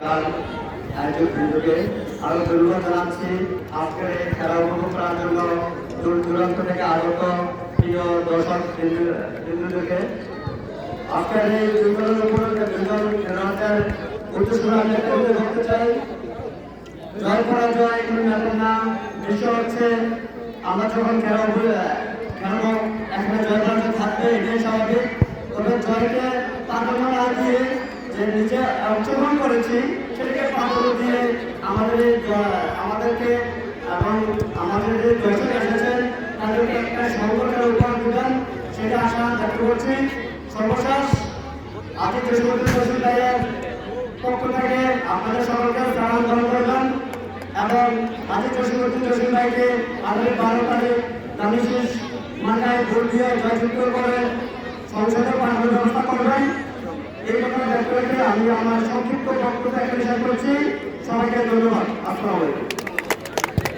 তার আয়োজক বৃন্দকে আরও ধন্যবাদ এই খেলা করার জন্য দূর দূরান্ত থেকে আগত প্রিয় দর্শক বৃন্দ- বৃন্দদেরকে আজকের এই দুজনের বলতে চাই। জয় পরাজয় কোনো না হচ্ছে আমরা যখন খেলা উপরে- খেলা এখানে জয় থাকবে, এটাই স্বাভাবিক। তবে জয়কে প্রাধান্য না দিয়ে যে নিজে অংশগ্রহণ করেছি, সেটাকে প্রাধান্য দিয়ে আমাদের আমাদেরকে এবং আমাদের যে দর্শক এসেছেন, তাদেরকে একটা সংগঠনের উপহার দেবেন, সেটা আশা ব্যক্ত করছি। সর্বশেষ, আজকে কৃষ্ণমন্ত্রী দর্শক ভাইয়ের পক্ষ থেকে আপনাদের সকলকে প্রাণ গ্রহণ করলাম এবং আজকে কৃষ্ণমন্ত্রী দর্শক ভাইকে আগামী বারো তারিখ দামিশিস মাথায় ভোট দিয়ে জয়যুক্ত করে সংসদে পাঠানোর আমি আমার সংক্ষিপ্ত বক্তব্য এখানে শেষ করছি। সবাইকে ধন্যবাদ। আসসালামু আলাইকুম।